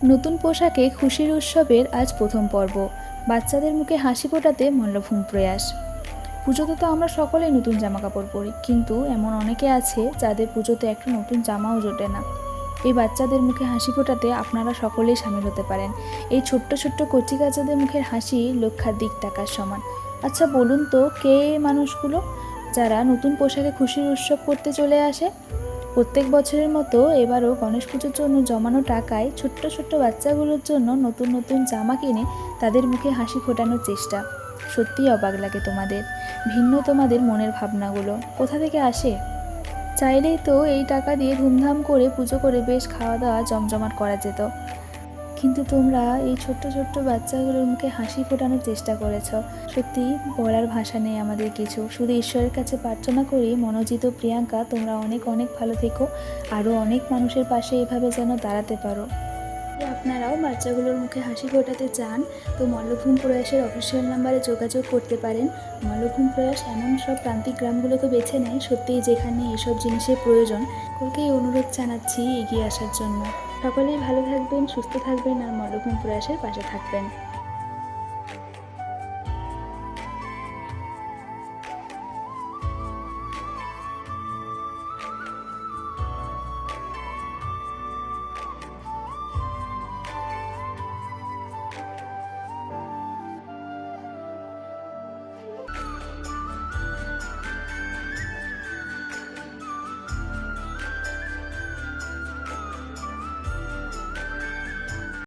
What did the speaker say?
নতুন পোশাকে খুশির উৎসবের আজ প্রথম পর্ব। বাচ্চাদের মুখে হাসি ফোটাতে মল্লভূম প্রয়াস। পুজোতে তো আমরা সকলেই নতুন জামা কাপড় পরি, কিন্তু এমন অনেকে আছে যাদের পুজোতে একটা নতুন জামাও জোটে না। এই বাচ্চাদের মুখে হাসি ফোটাতে আপনারা সকলেই সামিল হতে পারেন। এই ছোট্ট ছোট্ট কচি কাচাদের মুখের হাসি লক্ষাধিক টাকার সমান। আচ্ছা বলুন তো, কে মানুষগুলো? যারা নতুন পোশাকে খুশির উৎসব করতে চলে আসে? প্রত্যেক বছরের মতো এবারও গণেশ পুজোর জন্য জমানো টাকায় ছোট্ট ছোট্ট বাচ্চাগুলোর জন্য নতুন নতুন জামা কিনে তাদের মুখে হাসি ফোটানোর চেষ্টা। সত্যিই অবাক লাগে তোমাদের। ভিন্ন তোমাদের মনের ভাবনাগুলো। কোথা থেকে আসে? চাইলেই তো এই টাকা দিয়ে ধুমধাম করে পুজো করে বেশ খাওয়া দাওয়া জমজমাট করা যেত। কিন্তু তোমরা এই ছোট্ট ছোট্ট বাচ্চাগুলোর মুখে হাসি ফোটানোর চেষ্টা করেছ। সত্যি, বলার ভাষা নেই আমাদের কিছু। শুধু ঈশ্বরের কাছে প্রার্থনা করি, মনোজিত প্রিয়াঙ্কা, তোমরা অনেক অনেক ভালো থেকো। আরও অনেক মানুষের পাশে এভাবে যেন দাঁড়াতে পারো। আপনারাও বাচ্চাগুলোর মুখে হাসি ফোটাতে চান, তো মল্লভূম প্রয়াসের অফিসিয়াল নাম্বারে যোগাযোগ করতে পারেন। মল্লভূম প্রয়াস এমন সব প্রান্তিক গ্রামগুলোকে বেছে নেয়, সত্যিই যেখানে এসব জিনিসের প্রয়োজন। সকলকেই অনুরোধ জানাচ্ছি এগিয়ে আসার জন্য। সকলেই ভালো থাকবেন সুস্থ থাকবেন আর মল্লভূম প্রয়াসের পাশে থাকবেন।